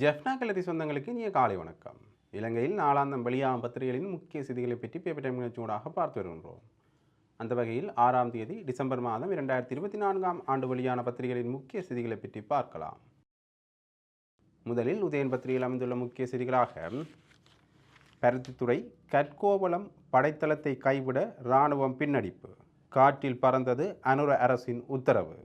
ஜெஃப்னா கல்லறி சொந்தங்களுக்கு இனிய காலை வணக்கம். இலங்கையில் நாளாந்தம் வெளியாகும் பத்திரிகைகளின் முக்கிய செய்திகளை பற்றி பேப்பர் டைம் பார்த்து வருகின்றோம். அந்த வகையில் ஆறாம் தேதி டிசம்பர் மாதம் இரண்டாயிரத்தி இருபத்தி நான்காம் ஆண்டு வெளியான பத்திரிகைகளின் முக்கிய செய்திகளை பற்றி பார்க்கலாம். முதலில் உதயன் பத்திரிகையில் அமைந்துள்ள முக்கிய செய்திகளாக பருத்தித்துறை கற்கோவளம் படைத்தளத்தை கைவிட இராணுவம் பின்னடிப்பு காற்றில் பறந்தது அனுர அரசின் உத்தரவு.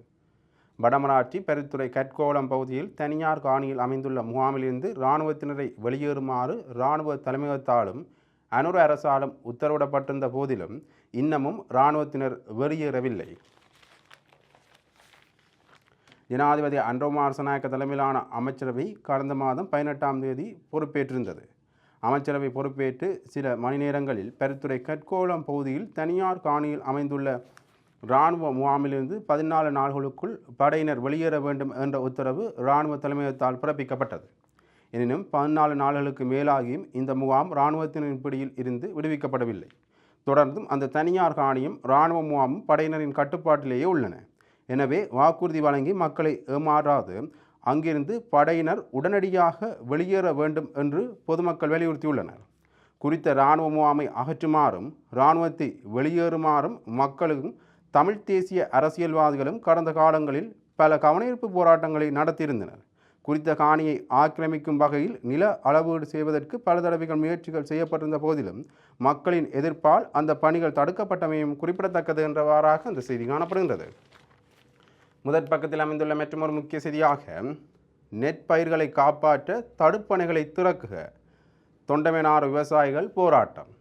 வடமராட்சி பெருத்துறை கற்கோளம் பகுதியில் தனியார் காணியில் அமைந்துள்ள முகாமிலிருந்து இராணுவத்தினரை வெளியேறுமாறு இராணுவ தலைமையகத்தாலும் அனுர அரசாலும் உத்தரவிடப்பட்டிருந்த போதிலும் இன்னமும் இராணுவத்தினர் வெளியேறவில்லை. ஜனாதிபதி அன்ரோமார் சனாயக்க தலைமையிலான அமைச்சரவை கடந்த மாதம் பதினெட்டாம் தேதி பொறுப்பேற்றிருந்தது. அமைச்சரவை பொறுப்பேற்று சில மணி நேரங்களில் பெருத்துறை கற்கோளம் பகுதியில் தனியார் காணியில் அமைந்துள்ள இராணுவ முகாமிலிருந்து பதினாலு நாள்களுக்குள் படையினர் வெளியேற வேண்டும் என்ற உத்தரவு இராணுவ தலைமையகத்தால் பிறப்பிக்கப்பட்டது. எனினும் பதினாலு நாள்களுக்கு மேலாகியும் இந்த முகாம் இராணுவத்தினரின் பிடியில் இருந்து விடுவிக்கப்படவில்லை. தொடர்ந்தும் அந்த தனியார் காணியும் இராணுவ முகாமும் படையினரின் கட்டுப்பாட்டிலேயே உள்ளன. எனவே வாக்குறுதி வழங்கி மக்களை ஏமாறாது. அங்கிருந்து படையினர் உடனடியாக வெளியேற வேண்டும் என்று பொதுமக்கள் வலியுறுத்தியுள்ளனர். குறித்த இராணுவ முகாமை அகற்றுமாறும் இராணுவத்தை வெளியேறுமாறும் மக்களுக்கும் தமிழ் தேசிய அரசியல்வாதிகளும் கடந்த காலங்களில் பல கவனஈர்ப்பு போராட்டங்களை நடத்தியிருந்தனர். குறித்த காணியை ஆக்கிரமிக்கும் வகையில் நில அளவீடு செய்வதற்கு பல தடவைகள் முயற்சிகள் செய்யப்பட்டிருந்த போதிலும் மக்களின் எதிர்ப்பால் அந்த பணிகள் தடுக்கப்பட்டமையும் குறிப்பிடத்தக்கது என்றவாறாக அந்த செய்தி காணப்படுகின்றது. முதற் பக்கத்தில் அமைந்துள்ள மற்றொரு முக்கிய செய்தியாக நெற்பயிர்களை காப்பாற்ற தடுப்பணைகளை திறக்குக. தொண்டமெனாறு விவசாயிகள் போராட்டம்.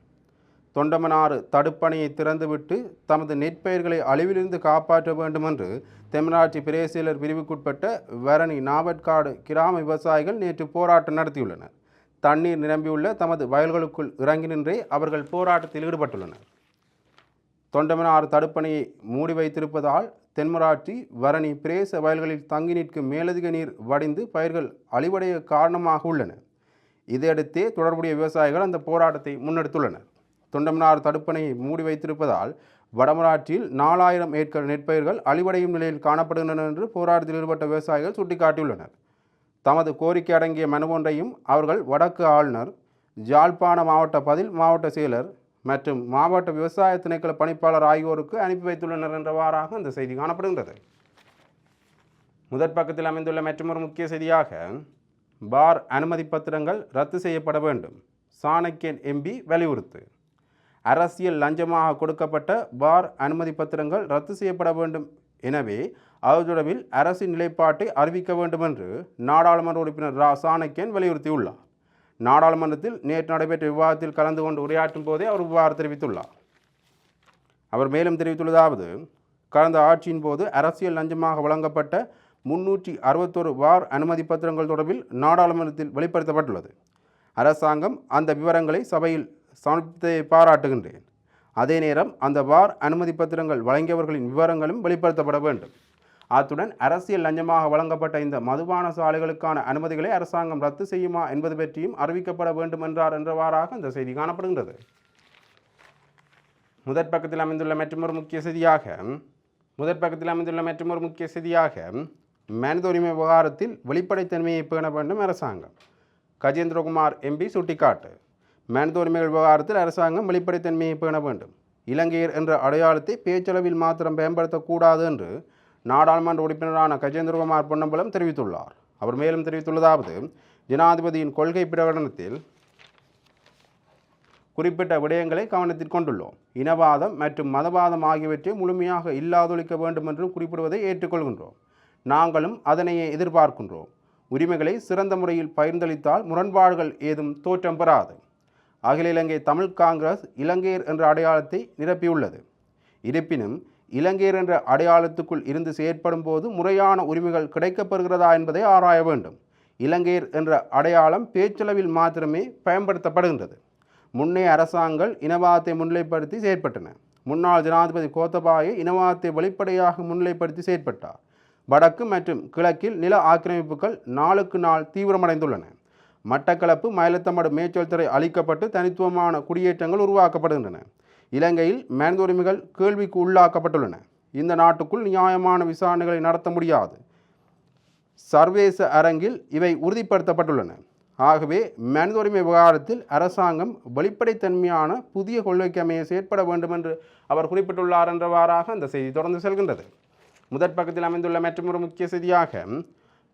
தொண்டமனாறு தடுப்பணையை திறந்துவிட்டு தமது நெற்பயிர்களை அழிவிலிருந்து காப்பாற்ற வேண்டுமென்று என்று தெமராட்சி பிரேசிலர் பிரிவுக்குட்பட்ட வரணி நாவட்காடு கிராம விவசாயிகள் நேற்று போராட்டம் நடத்தியுள்ளனர். தண்ணீர் நிரம்பியுள்ள தமது வயல்களுக்குள் இறங்கி நின்றே அவர்கள் போராட்டத்தில் ஈடுபட்டுள்ளனர். தொண்டமனாறு தடுப்பணையை மூடி வைத்திருப்பதால் தென்மராட்சி வரணி பிரேச வயல்களில் தங்கி நிற்கும் மேலதிக நீர் வடிந்து பயிர்கள் அழிவடைய காரணமாக உள்ளன. இதையடுத்தே தொடர்புடைய விவசாயிகள் அந்த போராட்டத்தை முன்னெடுத்துள்ளனர். தொண்டமனார் தடுப்பணையை மூடி வைத்திருப்பதால் வடமராட்சியில் நாலாயிரம் ஏக்கர் நெற்பயிர்கள் அழிவடையும் நிலையில் காணப்படுகின்றன என்று போராட்டத்தில் ஈடுபட்ட விவசாயிகள் சுட்டிக்காட்டியுள்ளனர். தமது கோரிக்கை அடங்கிய மனு ஒன்றையும் அவர்கள் வடக்கு ஆளுநர் ஜாழ்ப்பாண மாவட்ட பதில் மாவட்ட செயலர் மற்றும் மாவட்ட விவசாய திணைக்கள பணிப்பாளர் ஆகியோருக்கு அனுப்பி வைத்துள்ளனர் என்றவாறாக அந்த செய்தி காணப்படுகின்றது. முதற் பக்கத்தில் அமைந்துள்ள மற்றொரு முக்கிய செய்தியாக பார் அனுமதி பத்திரங்கள் ரத்து செய்யப்பட வேண்டும். சாணக்கியன் எம்பி வலியுறுத்து. அரசியல் லஞ்சமாக கொடுக்கப்பட்ட பார் அனுமதி பத்திரங்கள் ரத்து செய்யப்பட வேண்டும். எனவே அது தொடர்பில் அரசின் நிலைப்பாட்டை அறிவிக்க வேண்டும் என்று நாடாளுமன்ற உறுப்பினர் ரா. சாணக்கியன் வலியுறுத்தியுள்ளார். நாடாளுமன்றத்தில் நேற்று நடைபெற்ற விவாதத்தில் கலந்து கொண்டு உரையாற்றும் போதே அவர் இவ்வாறு தெரிவித்துள்ளார். அவர் மேலும் தெரிவித்துள்ளதாவது கடந்த ஆட்சியின் போது அரசியல் லஞ்சமாக வழங்கப்பட்ட முன்னூற்றி அறுபத்தொரு வார் அனுமதி பத்திரங்கள் தொடர்பில் நாடாளுமன்றத்தில் வெளிப்படுத்தப்பட்டுள்ளது. அரசாங்கம் அந்த விவரங்களை சபையில் சமர்ப்பித்ததை பாராட்டுகின்றேன். அதே நேரம் அந்த வார் அனுமதி பத்திரங்கள் வழங்கியவர்களின் விவரங்களும் வெளிப்படுத்தப்பட வேண்டும். அத்துடன் அரசியல் லஞ்சமாக வழங்கப்பட்ட இந்த மதுபான சாலைகளுக்கான அனுமதிகளை அரசாங்கம் ரத்து செய்யுமா என்பது பற்றியும் அறிவிக்கப்பட வேண்டும் என்றார் என்றவாறாக இந்த செய்தி காணப்படுகின்றது. முதற் பக்கத்தில் அமைந்துள்ள மற்றொரு முக்கிய செய்தியாக முதற் பக்கத்தில் அமைந்துள்ள மற்றொரு முக்கிய செய்தியாக மனித உரிமை விவகாரத்தில் வெளிப்படைத்தன்மையை பேண வேண்டும் அரசாங்கம். கஜேந்திரகுமார் எம்பி சுட்டிக்காட்டு. மனித உரிமைகள் விவகாரத்தில் அரசாங்கம் வெளிப்படைத்தன்மையை பேண வேண்டும். இலங்கையர் என்ற அடையாளத்தை பேச்சளவில் மாத்திரம் பயன்படுத்தக்கூடாது என்று நாடாளுமன்ற உறுப்பினரான கஜேந்திரகுமார் பொன்னம்பலம் தெரிவித்துள்ளார். அவர் மேலும் தெரிவித்துள்ளதாவது ஜனாதிபதியின் கொள்கை பிரகடனத்தில் குறிப்பிட்ட விடயங்களை கவனத்தில் கொண்டுள்ளோம். இனவாதம் மற்றும் மதவாதம் ஆகியவற்றை முழுமையாக இல்லாதொழிக்க வேண்டும் என்றும் குறிப்பிடுவதை ஏற்றுக்கொள்கின்றோம். நாங்களும் அதனையே எதிர்பார்க்கின்றோம். உரிமைகளை சிறந்த முறையில் பகிர்ந்தளித்தால் முரண்பாடுகள் ஏதும் தோற்றம் பெறாது. அகில இலங்கை தமிழ் காங்கிரஸ் இலங்கையர் என்ற அடையாளத்தை நிரப்பியுள்ளது. இருப்பினும் இலங்கையர் என்ற அடையாளத்துக்குள் இருந்து செயற்படும் போது முறையான உரிமைகள் கிடைக்கப்பெறுகிறதா என்பதை ஆராய வேண்டும். இலங்கையர் என்ற அடையாளம் பேச்சளவில் மாத்திரமே பயன்படுத்தப்படுகின்றது. முன்னைய அரசாங்கங்கள் இனவாதத்தை முன்னிலைப்படுத்தி செயற்பட்டன. முன்னாள் ஜனாதிபதி கோத்தபாய இனவாதத்தை வெளிப்படையாக முன்னிலைப்படுத்தி செயற்பட்டார். வடக்கு மற்றும் கிழக்கில் நில ஆக்கிரமிப்புகள் நாளுக்கு நாள் தீவிரமடைந்துள்ளன. மட்டக்களப்பு மயிலத்தமடு மேய்ச்சல் துறை அளிக்கப்பட்டு தனித்துவமான குடியேற்றங்கள் உருவாக்கப்படுகின்றன. இலங்கையில் மனித உரிமைகள் கேள்விக்கு உள்ளாக்கப்பட்டுள்ளன. இந்த நாட்டுக்குள் நியாயமான விசாரணைகளை நடத்த முடியாது. சர்வதேச அரங்கில் இவை உறுதிப்படுத்தப்பட்டுள்ளன. ஆகவே மனித உரிமை விவகாரத்தில் அரசாங்கம் வெளிப்படைத்தன்மையான புதிய கொள்கைக்கு அமைய செயற்பட வேண்டும் என்று அவர் குறிப்பிட்டுள்ளார் என்றவாறாக அந்த செய்தி தொடர்ந்து செல்கின்றது. முதற் பக்கத்தில் அமைந்துள்ள மற்றொரு முக்கிய செய்தியாக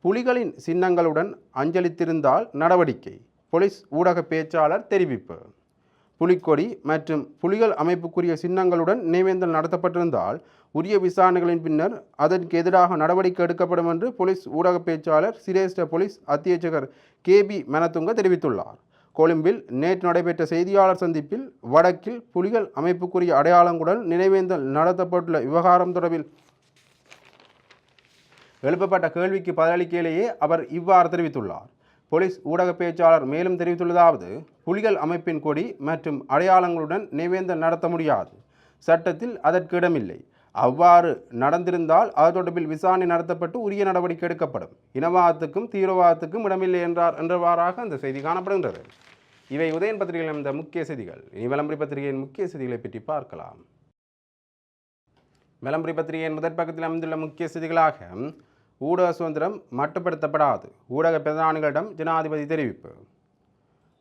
புலிகளின் சின்னங்களுடன் அஞ்சலித்திருந்தால் நடவடிக்கை போலீஸ் ஊடக பேச்சாளர் தெரிவிப்பு. புலிக்கொடி மற்றும் புலிகள் அமைப்புக்குரிய சின்னங்களுடன் நினைவேந்தல் நடத்தப்பட்டிருந்தால் உரிய விசாரணைகளின் பின்னர் அதற்கு எதிராக நடவடிக்கை எடுக்கப்படும் என்று போலீஸ் ஊடக பேச்சாளர் சிரேஷ்ட போலீஸ் அத்தியட்சகர் கே பி மனத்துங்க தெரிவித்துள்ளார். கொழும்பில் நேற்று நடைபெற்ற செய்தியாளர் சந்திப்பில் வடக்கில் புலிகள் அமைப்புக்குரிய அடையாளங்களுடன் நினைவேந்தல் நடத்தப்பட்டுள்ள விவகாரம் தொடர்பில் எழுப்பப்பட்ட கேள்விக்கு பதிலளிக்கையிலேயே அவர் இவ்வாறு தெரிவித்துள்ளார். போலீஸ் ஊடக பேச்சாளர் மேலும் தெரிவித்துள்ளதாவது புலிகள் அமைப்பின் கொடி மற்றும் அடையாளங்களுடன் நினைவேந்தல் நடத்த முடியாது. சட்டத்தில் அதற்கு இடமில்லை அவ்வாறு நடந்திருந்தால் அது தொடர்பில் விசாரணை நடத்தப்பட்டு உரிய நடவடிக்கை எடுக்கப்படும். இனவாதத்துக்கும் தீவிரவாதத்துக்கும் இடமில்லை என்றார் என்றவாறாக அந்த செய்தி காணப்படுகின்றது. இவை உதயன் பத்திரிகையில் இந்த முக்கிய செய்திகள். இனி விளம்பரி பத்திரிகையின் முக்கிய செய்திகளை பற்றி பார்க்கலாம். விளம்பரி பத்திரிகையின் முதற் பக்கத்தில் அமைந்துள்ள முக்கிய செய்திகளாக ஊடக சுதந்திரம் மட்டுப்படுத்தப்படாது. ஊடக பிரதானிகளிடம் ஜனாதிபதி தெரிவிப்பு.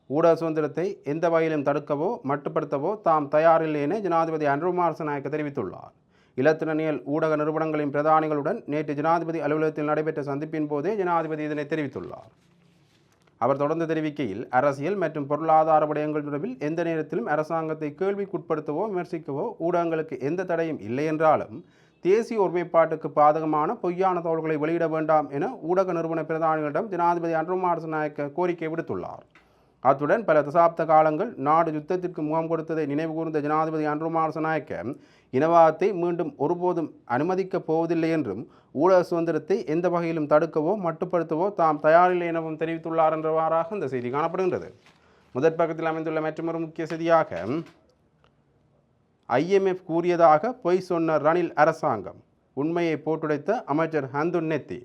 ஊடக சுதந்திரத்தை எந்த வகையிலும் தடுக்கவோ மட்டுப்படுத்தவோ தாம் தயாரில்லை என ஜனாதிபதி அன்ருகுமார் நாயக்க தெரிவித்துள்ளார். இலத்திரனியல் ஊடக நிறுவனங்களின் பிரதானிகளுடன் நேற்று ஜனாதிபதி அலுவலகத்தில் நடைபெற்ற சந்திப்பின் போதே ஜனாதிபதி இதனை தெரிவித்துள்ளார். அவர் தொடர்ந்து தெரிவிக்கையில் அரசியல் மற்றும் பொருளாதார விடயங்கள் தொடர்பில் எந்த நேரத்திலும் அரசாங்கத்தை கேள்விக்குட்படுத்தவோ விமர்சிக்கவோ ஊடகங்களுக்கு எந்த தடையும் இல்லை என்றாலும் தேசிய ஒருமைப்பாட்டுக்கு பாதகமான பொய்யான தகவல்களை வெளியிட வேண்டாம் என ஊடக நிறுவன பிரதானிகளிடம் ஜனாதிபதி அன்ருமார் நாயக்க கோரிக்கை விடுத்துள்ளார். அத்துடன் பல தசாப்த காலங்கள் நாடு யுத்தத்திற்கு முகம் கொடுத்ததை நினைவு கூர்ந்த ஜனாதிபதி அன்ருமார் நாயக்க இனவாதத்தை மீண்டும் ஒருபோதும் அனுமதிக்கப் போவதில்லை என்றும் ஊடக சுதந்திரத்தை எந்த வகையிலும் தடுக்கவோ மட்டுப்படுத்தவோ தாம் தயாரில்லை எனவும் தெரிவித்துள்ளார் என்றவாறாக இந்த செய்தி காணப்படுகின்றது. முதற் பக்கத்தில் அமைந்துள்ள மற்றொரு முக்கிய செய்தியாக ஐஎம்எஃப் கூறியதாக பொய் சொன்ன ரணில் அரசாங்கம் உண்மையை போட்டுடைத்த அமைச்சர் ஹந்துன் நெத்தி.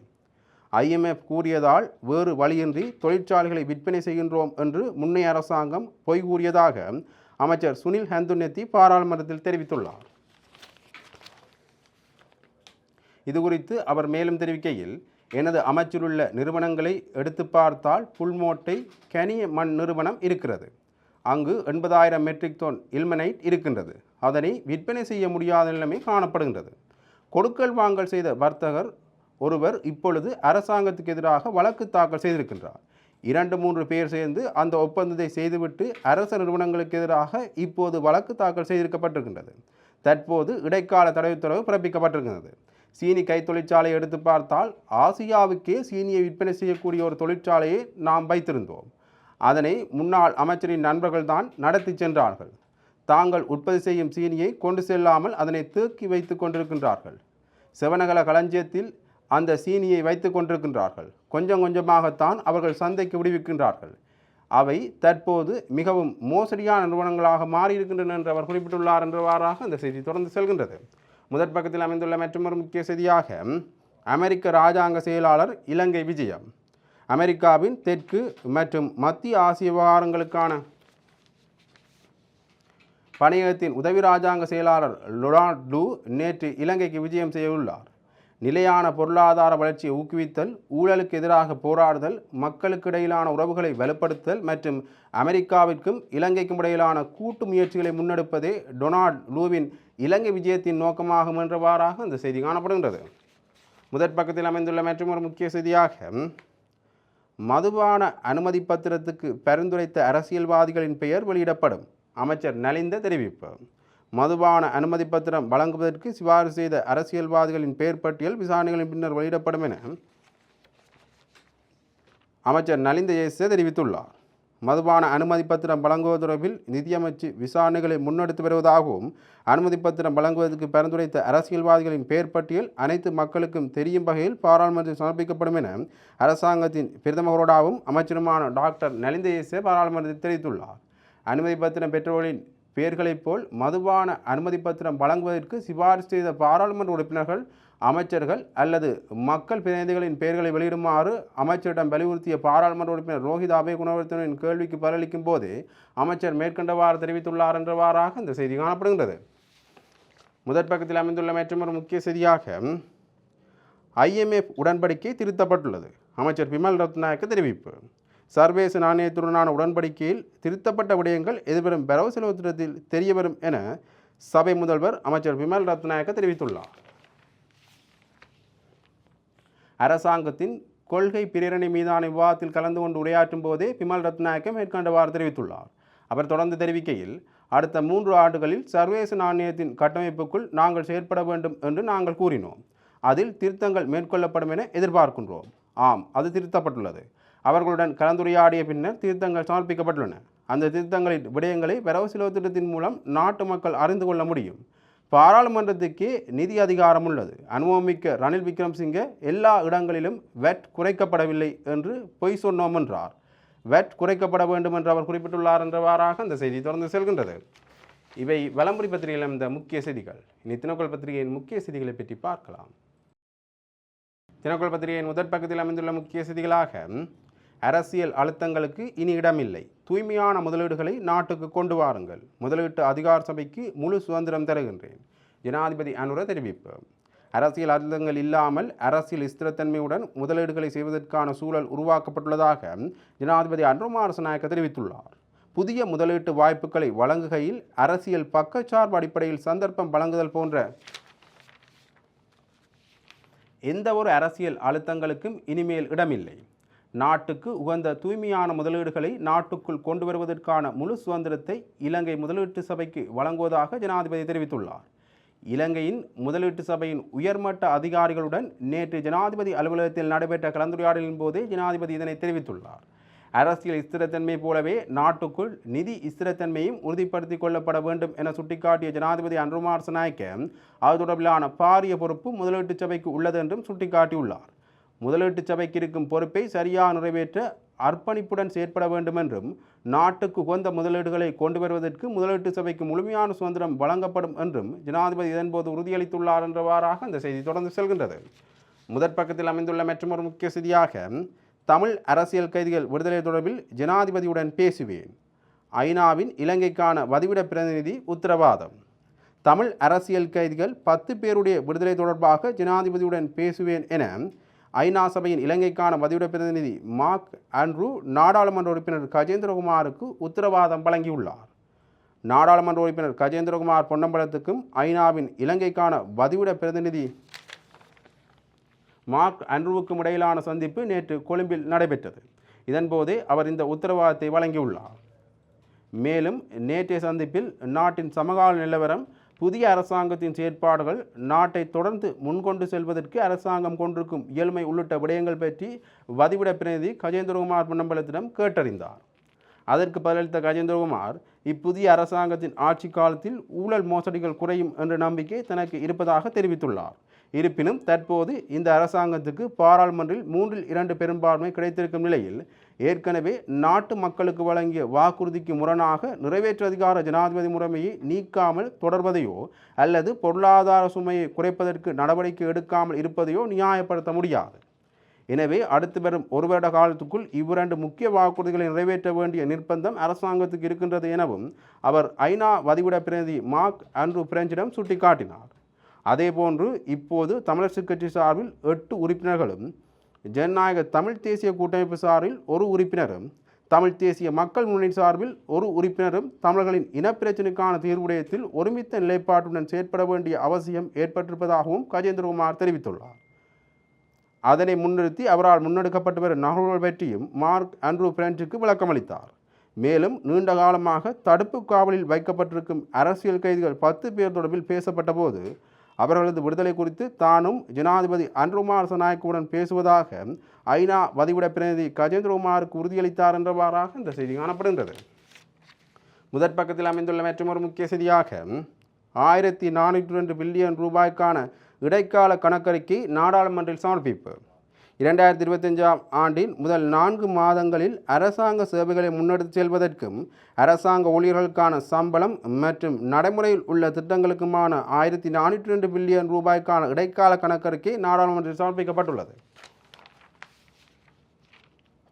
ஐஎம்எஃப் கூறியதால் வேறு வழியின்றி தொழிற்சாலைகளை விற்பனை செய்கின்றோம் என்று முன்னைய அரசாங்கம் பொய் கூறியதாக அமைச்சர் சுனில் ஹந்துநெத்தி பாராளுமன்றத்தில் தெரிவித்துள்ளார். இது குறித்து அவர் மேலும் தெரிவிக்கையில் எனது அமைச்சிலுள்ள நிறுவனங்களை எடுத்து பார்த்தால் புல்மோட்டை கனிய மண் நிறுவனம் இருக்கிறது. அங்கு எண்பதாயிரம் மெட்ரிக் டன் இல்மனைட் இருக்கின்றது. அதனை விற்பனை செய்ய முடியாத நிலைமை காணப்படுகின்றது. கொடுக்கல் வாங்கல் செய்த வர்த்தகர் ஒருவர் இப்பொழுது அரசாங்கத்துக்கு எதிராக வழக்கு தாக்கல் செய்திருக்கின்றார். இரண்டு மூன்று பேர் சேர்ந்து அந்த ஒப்பந்தத்தை செய்துவிட்டு அரச நிறுவனங்களுக்கு எதிராக இப்போது வழக்கு தாக்கல் செய்திருக்கப்பட்டிருக்கின்றது. தற்போது இடைக்கால தடை உத்தரவு பிறப்பிக்கப்பட்டிருக்கிறது சீனி கை தொழிற்சாலை எடுத்து பார்த்தால் ஆசியாவுக்கே சீனியை விற்பனை செய்யக்கூடிய ஒரு தொழிற்சாலையை நாம் வைத்திருந்தோம். அதனை முன்னாள் அமைச்சரின் நண்பர்கள்தான் நடத்தி சென்றார்கள். தாங்கள் உற்பத்தி செய்யும் சீனியை கொண்டு செல்லாமல் அதனை தேக்கி வைத்து கொண்டிருக்கின்றார்கள். செவனகல களஞ்சியத்தில் அந்த சீனியை வைத்து கொண்டிருக்கின்றார்கள். கொஞ்சம் கொஞ்சமாகத்தான் அவர்கள் சந்தைக்கு விடுவிக்கின்றார்கள். அவை தற்போது மிகவும் மோசடியான நிறுவனங்களாக மாறியிருக்கின்றன என்று அவர் குறிப்பிட்டுள்ளார் என்றவாறாக அந்த செய்தி தொடர்ந்து செல்கின்றது. முதற் பக்கத்தில் அமைந்துள்ள மற்றொரு முக்கிய செய்தியாக அமெரிக்க ராஜாங்க செயலாளர் இலங்கை விஜயம். அமெரிக்காவின் தெற்கு மற்றும் மத்திய ஆசிய விவகாரங்களுக்கான பணியகத்தின் உதவி ராஜாங்க செயலாளர் லொனால்ட் லூ நேற்று இலங்கைக்கு விஜயம் செய்யவுள்ளார். நிலையான பொருளாதார வளர்ச்சியை ஊக்குவித்தல் ஊழலுக்கு எதிராக போராடுதல் மக்களுக்கு இடையிலான உறவுகளை வலுப்படுத்தல் மற்றும் அமெரிக்காவிற்கும் இலங்கைக்கும் இடையிலான கூட்டு முயற்சிகளை முன்னெடுப்பதே டொனால்ட் லூவின் இலங்கை விஜயத்தின் நோக்கமாகும் என்றவாறாக இந்த செய்தி காணப்படுகின்றது. முதற் பக்கத்தில் அமைந்துள்ள மற்றொரு முக்கிய செய்தியாக மதுபான அனுமதி பத்திரத்துக்கு பரிந்துரைத்த அரசியல்வாதிகளின் பெயர் வெளியிடப்படும். அமைச்சர் நலிந்த தெரிவிப்பு. மதுபான அனுமதி பத்திரம் வழங்குவதற்கு சிபாரிசு செய்த அரசியல்வாதிகளின் பெயர் பட்டியல் விசாரணைகளின் பின்னர் வெளியிடப்படும் என அமைச்சர் நலிந்த ஜெயசே தெரிவித்துள்ளார். மதுபான அனுமதி பத்திரம் வழங்குவது தொடர்பில் நிதியமைச்சு விசாரணைகளை முன்னெடுத்து வருவதாகவும் அனுமதி பத்திரம் வழங்குவதற்கு பரிந்துரைத்த அரசியல்வாதிகளின் பெயர் பட்டியல் அனைத்து மக்களுக்கும் தெரியும் வகையில் பாராளுமன்றத்தில் சமர்ப்பிக்கப்படும் என அரசாங்கத்தின் பிரதமரோடாவும் அமைச்சருமான டாக்டர் நலிந்த ஜெயசே பாராளுமன்றத்தில் தெரிவித்துள்ளார். அனுமதி பத்திரம் பெற்றோரின் பெயர்களைப் போல் மதுபான அனுமதி பத்திரம் வழங்குவதற்கு சிபாரிசு செய்த பாராளுமன்ற உறுப்பினர்கள் அமைச்சர்கள் அல்லது மக்கள் பிரதிநிதிகளின் பெயர்களை வெளியிடுமாறு அமைச்சரிடம் வலியுறுத்திய பாராளுமன்ற உறுப்பினர் ரோஹித் அபய குணவர்த்தனின் கேள்விக்கு பதிலளிக்கும் போது அமைச்சர் மேற்கண்டவாறு தெரிவித்துள்ளார் என்றவாறாக இந்த செய்தி காணப்படுகின்றது. முதற் பக்கத்தில் அமைந்துள்ள மற்றொரு முக்கிய செய்தியாக ஐஎம்எஃப் உடன்படிக்கை திருத்தப்பட்டுள்ளது. அமைச்சர் பிமல் ரத்நாயக்க தெரிவிப்பு. சர்வதேச நாணயத்துடனான உடன்படிக்கையில் திருத்தப்பட்ட விடயங்கள் எதிர்வரும் வரவு செலவு திட்டத்தில் தெரியவரும் என சபை முதல்வர் அமைச்சர் பிமல் ரத்நாயக்க தெரிவித்துள்ளார். அரசாங்கத்தின் கொள்கை பிரேரணை மீதான விவாதத்தில் கலந்து கொண்டு உரையாற்றும் போதே பிமல் ரத்நாயக்க மேற்கண்டவாறு தெரிவித்துள்ளார். அவர் தொடர்ந்து தெரிவிக்கையில் அடுத்த மூன்று ஆண்டுகளில் சர்வதேச நாணயத்தின் கட்டமைப்புக்குள் நாங்கள் செயற்பட வேண்டும் என்று நாங்கள் கூறினோம். அதில் திருத்தங்கள் மேற்கொள்ளப்படும் என எதிர்பார்க்கின்றோம். ஆம் அது திருத்தப்பட்டுள்ளது. அவர்களுடன் கலந்துரையாடிய பின்னர் திருத்தங்கள் சமர்ப்பிக்கப்பட்டுள்ளன. அந்த திருத்தங்களின் விடயங்களை வரவு செலவு திட்டத்தின் மூலம் நாட்டு மக்கள் அறிந்து கொள்ள முடியும். பாராளுமன்றத்துக்கே நிதி அதிகாரம் உள்ளது. அனுபவமிக்க ரணில் விக்ரம்சிங்கே எல்லா இடங்களிலும் வெட் குறைக்கப்படவில்லை என்று பொய் சொன்னோம் என்றார். வெட் குறைக்கப்பட வேண்டும் என்று அவர் குறிப்பிட்டுள்ளார் என்றவாறாக அந்த செய்தி தொடர்ந்து செல்கின்றது. இவை வலம்புரி பத்திரிகையில் இந்த முக்கிய செய்திகள். இனி தினக்குள் பத்திரிகையின் முக்கிய செய்திகளை பற்றி பார்க்கலாம். தினக்குள் பத்திரிகையின் முதற் பக்கத்தில் அமைந்துள்ள முக்கிய செய்திகளாக அரசியல் அழுத்தங்களுக்கு இனி இடமில்லை. தூய்மையான முதலீடுகளை நாட்டுக்கு கொண்டு வாருங்கள். முதலீட்டு அதிகார சபைக்கு முழு சுதந்திரம் தருகின்றேன். ஜனாதிபதி அனுர தெரிவிப்பு. அரசியல் அழுத்தங்கள் இல்லாமல் அரசியல் ஸ்திரத்தன்மையுடன் முதலீடுகளை செய்வதற்கான சூழல் உருவாக்கப்பட்டுள்ளதாக ஜனாதிபதி அன்ருமார் நாயக்க தெரிவித்துள்ளார். புதிய முதலீட்டு வாய்ப்புகளை வழங்குகையில் அரசியல் பக்கச்சார்பு அடிப்படையில் சந்தர்ப்பம் வழங்குதல் போன்ற எந்த ஒரு அரசியல் அழுத்தங்களுக்கும் இனிமேல் இடமில்லை. நாட்டுக்கு உகந்த தூய்மையான முதலீடுகளை நாட்டுக்குள் கொண்டு வருவதற்கான முழு சுதந்திரத்தை இலங்கை முதலீட்டு சபைக்கு வழங்குவதாக ஜனாதிபதி தெரிவித்துள்ளார். இலங்கையின் முதலீட்டு சபையின் உயர்மட்ட அதிகாரிகளுடன் நேற்று ஜனாதிபதி அலுவலகத்தில் நடைபெற்ற கலந்துரையாடலின் போதே ஜனாதிபதி இதனை தெரிவித்துள்ளார். அரசியல் ஸ்திரத்தன்மை போலவே நாட்டுக்குள் நிதி ஸ்திரத்தன்மையும் உறுதிப்படுத்திக் கொள்ளப்பட வேண்டும் என சுட்டிக்காட்டிய ஜனாதிபதி அன்ருமார் நாயக்க அது தொடர்பிலான பாரிய பொறுப்பு முதலீட்டு சபைக்கு உள்ளது என்றும் சுட்டிக்காட்டியுள்ளார். முதலீட்டு சபைக்கு இருக்கும் பொறுப்பை சரியாக நிறைவேற்ற அர்ப்பணிப்புடன் செயற்பட வேண்டும் என்றும் நாட்டுக்கு உகந்த முதலீடுகளை கொண்டு வருவதற்கு முதலீட்டு சபைக்கு முழுமையான சுதந்திரம் வழங்கப்படும் என்றும் ஜனாதிபதி இதன்போது உறுதியளித்துள்ளார் என்றவாறாக அந்த செய்தி தொடர்ந்து செல்கின்றது. முதற் பக்கத்தில் அமைந்துள்ள மற்றொரு முக்கிய செய்தியாக தமிழ் அரசியல் கைதிகள் விடுதலை தொடர்பில் ஜனாதிபதியுடன் பேசுவேன். ஐநாவின் இலங்கைக்கான வதிவிட பிரதிநிதி உத்தரவாதம். தமிழ் அரசியல் கைதிகள் பத்து பேருடைய விடுதலை தொடர்பாக ஜனாதிபதியுடன் பேசுவேன் என ஐநா சபையின் இலங்கைக்கான வதிவிட பிரதிநிதி மார்க் ஆண்ட்ரூ நாடாளுமன்ற உறுப்பினர் கஜேந்திரகுமாருக்கு உத்தரவாதம் வழங்கியுள்ளார். நாடாளுமன்ற உறுப்பினர் கஜேந்திரகுமார் பொன்னம்பலத்துக்கும் ஐநாவின் இலங்கைக்கான வதிவிட பிரதிநிதி மார்க் அன்ருவுக்கும் இடையிலான சந்திப்பு நேற்று கொழும்பில் நடைபெற்றது. இதன்போதே அவர் இந்த உத்தரவாதத்தை வழங்கியுள்ளார். மேலும் நேற்றைய சந்திப்பில் நாட்டின் சமகால நிலவரம் புதிய அரசாங்கத்தின் செயற்பாடுகள் நாட்டை தொடர்ந்து முன்கொண்டு செல்வதற்கு அரசாங்கம் கொண்டிருக்கும் இயல்மை உள்ளிட்ட விடயங்கள் பற்றி வதிவிட பிரதிநிதி கஜேந்திரகுமார் பொன்னம்பலத்திடம் கேட்டறிந்தார். அதற்கு பதிலளித்த கஜேந்திரகுமார் இப்புதிய அரசாங்கத்தின் ஆட்சி காலத்தில் ஊழல் மோசடிகள் குறையும் என்ற நம்பிக்கை தனக்கு இருப்பதாக தெரிவித்துள்ளார். இருப்பினும் தற்போது இந்த அரசாங்கத்துக்கு பாராளுமன்றில் மூன்றில் இரண்டு பெரும்பான்மை கிடைத்திருக்கும் நிலையில் ஏற்கனவே நாட்டு மக்களுக்கு வழங்கிய வாக்குறுதிக்கு முரணாக நிறைவேற்று அதிகார ஜனாதிபதி முறைமையை நீக்காமல் தொடர்வதையோ அல்லது பொருளாதார சுமையை குறைப்பதற்கு நடவடிக்கை எடுக்காமல் இருப்பதையோ நியாயப்படுத்த முடியாது. எனவே அடுத்து வரும் ஒரு வருட காலத்துக்குள் இவ்விரண்டு முக்கிய வாக்குறுதிகளை நிறைவேற்ற வேண்டிய நிர்பந்தம் அரசாங்கத்துக்கு இருக்கின்றது எனவும் அவர் ஐநா வதிவிட பிரதிநிதி மார்க் ஆண்ட்ரூ பிரெஞ்சிடம் சுட்டிக்காட்டினார். அதேபோன்று இப்போது தமிழரசு கட்சி சார்பில் எட்டு உறுப்பினர்களும் ஜனநாயக தமிழ் தேசிய கூட்டமைப்பு சார்பில் ஒரு உறுப்பினரும் தமிழ் தேசிய மக்கள் முன்னணி சார்பில் ஒரு உறுப்பினரும் தமிழர்களின் இனப்பிரச்சினைக்கான தீர்வுடையத்தில் ஒருமித்த நிலைப்பாட்டுடன் செயற்பட வேண்டிய அவசியம் ஏற்பட்டிருப்பதாகவும் கஜேந்திரகுமார் தெரிவித்துள்ளார். அதனை முன்னிறுத்தி அவரால் முன்னெடுக்கப்பட்டு வரும் நகர்வுகள் பற்றியும் மார்க் அண்ட்ரூ பிரெஞ்சுக்கு விளக்கமளித்தார் மேலும் நீண்ட காலமாக தடுப்பு காவலில் வைக்கப்பட்டிருக்கும் அரசியல் கைதிகள் பத்து பேர் தொடர்பில் பேசப்பட்ட போது அவர்களது விடுதலை குறித்து தானும் ஜனாதிபதி அன்ருமார் சநாயக்குடன் பேசுவதாக ஐநா வதிவிட பிரதிநிதி கஜேந்திரகுமாருக்கு உறுதியளித்தார் என்றவாறாக இந்த செய்தி காணப்படுகின்றது. முதற் பக்கத்தில் அமைந்துள்ள மற்றொரு முக்கிய செய்தியாக ஆயிரத்தி நானூற்றி ரெண்டு பில்லியன் ரூபாய்க்கான இடைக்கால கணக்கறிக்கை நாடாளுமன்றில் சமர்ப்பிப்பு. இரண்டாயிரத்தி இருபத்தஞ்சாம் ஆண்டின் முதல் நான்கு மாதங்களில் அரசாங்க சேவைகளை முன்னெடுத்து செல்வதற்கும் அரசாங்க ஊழியர்களுக்கான சம்பளம் மற்றும் நடைமுறையில் உள்ள திட்டங்களுக்குமான ஆயிரத்தி நானூற்றி ரெண்டு பில்லியன் ரூபாய்க்கான இடைக்கால கணக்கறிக்கை நாடாளுமன்றத்தில் சமர்ப்பிக்கப்பட்டுள்ளது.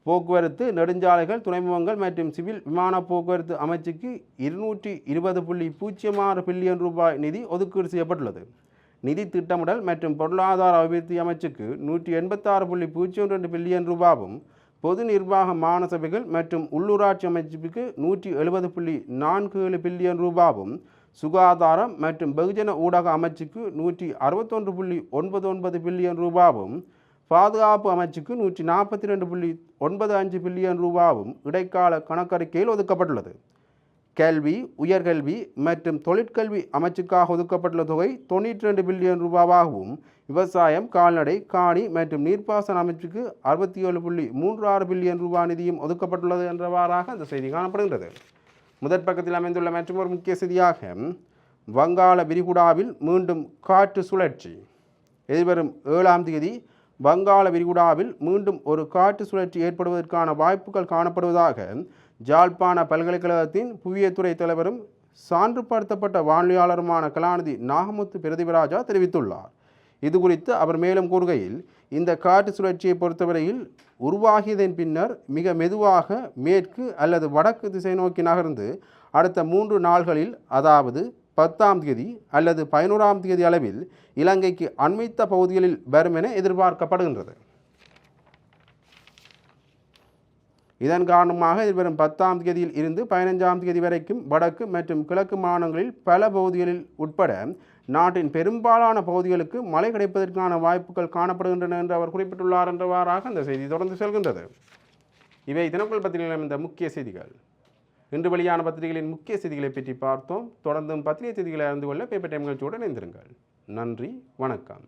போக்குவரத்து நெடுஞ்சாலைகள் துறைமுகங்கள் மற்றும் சிவில் விமான போக்குவரத்து அமைச்சுக்கு இருநூற்றி இருபது புள்ளி பூஜ்ஜியம் ஆறு பில்லியன் ரூபாய் நிதி ஒதுக்கீடு செய்யப்பட்டுள்ளது. நிதி திட்டமிடல் மற்றும் பொருளாதார அபிவிருத்தி அமைச்சுக்கு நூற்றி எண்பத்தாறு புள்ளி பூஜ்ஜியம் ரெண்டு பில்லியன் ரூபாவும் பொது நிர்வாக மாநசபைகள் மற்றும் உள்ளூராட்சி அமைச்சுக்கு நூற்றி எழுபது புள்ளி நான்கு ஏழு பில்லியன் ரூபாவும் சுகாதாரம் மற்றும் வெகுஜன ஊடக அமைச்சுக்கு நூற்றி அறுபத்தொன்று புள்ளி ஒன்பது ஒன்பது பில்லியன் ரூபாவும் பாதுகாப்பு அமைச்சுக்கு நூற்றி நாற்பத்தி ரெண்டு புள்ளி ஒன்பது அஞ்சு பில்லியன் ரூபாவும் இடைக்கால கணக்கறிக்கையில் ஒதுக்கப்பட்டுள்ளது. கல்வி உயர்கல்வி மற்றும் தொழிற்கல்வி அமைச்சுக்காக ஒதுக்கப்பட்டுள்ள தொகை தொண்ணூற்றி ரெண்டு பில்லியன் ரூபாவாகவும் விவசாயம் கால்நடை காணி மற்றும் நீர்ப்பாசன அமைச்சுக்கு அறுபத்தி ஏழு புள்ளி மூன்று ஆறு பில்லியன் ரூபாய் நிதியும் ஒதுக்கப்பட்டுள்ளது என்றவாறாக அந்த செய்தி காணப்படுகின்றது. முதற் பக்கத்தில் அமைந்துள்ள மற்றொரு முக்கிய செய்தியாக வங்காள விரிகுடாவில் மீண்டும் காற்று சுழற்சி. எதிர்வரும் ஏழாம் தேதி வங்காள விரிகுடாவில் மீண்டும் ஒரு காற்று சுழற்சி ஏற்படுவதற்கான வாய்ப்புகள் காணப்படுவதாக ஜாழ்ப்பாண பல்கலைக்கழகத்தின் புவியியத்துறை தலைவரும் சான்றுபடுத்தப்பட்ட வானொலியாளருமான கலாநிதி நாகமுத்து பிரதிபராஜா தெரிவித்துள்ளார். இது குறித்து அவர் மேலும் கூறுகையில் இந்த காற்று சுழற்சியை பொறுத்தவரையில் உருவாகியதன் பின்னர் மிக மெதுவாக மேற்கு அல்லது வடக்கு திசை நோக்கி நகர்ந்து அடுத்த மூன்று நாள்களில் அதாவது பத்தாம் தேதி அல்லது பதினோராம் தேதி அளவில் இலங்கைக்கு அண்மித்த பகுதிகளில் வரும் என எதிர்பார்க்கப்படுகின்றது. இதன் காரணமாக எதிர்வரும் பத்தாம் தேதியில் இருந்து பதினைஞ்சாம் தேதி வரைக்கும் வடக்கு மற்றும் கிழக்கு மாநிலங்களில் பல பகுதிகளில் உட்பட நாட்டின் பெரும்பாலான பகுதிகளுக்கு மழை கிடைப்பதற்கான வாய்ப்புகள் காணப்படுகின்றன என்று அவர் குறிப்பிட்டுள்ளார் என்றவாறாக அந்த செய்தி தொடர்ந்து செல்கின்றது. இவை தினக்குள் பத்திரிகையில் இந்த முக்கிய செய்திகள். இன்று வெளியான பத்திரிகைகளின் முக்கிய செய்திகளை பற்றி பார்த்தோம். தொடர்ந்தும் பத்திரிகை செய்திகளை அறிந்து கொள்ள பேப்பர் டைம் நிகழ்ச்சியோடு இணைந்திருங்கள். நன்றி வணக்கம்.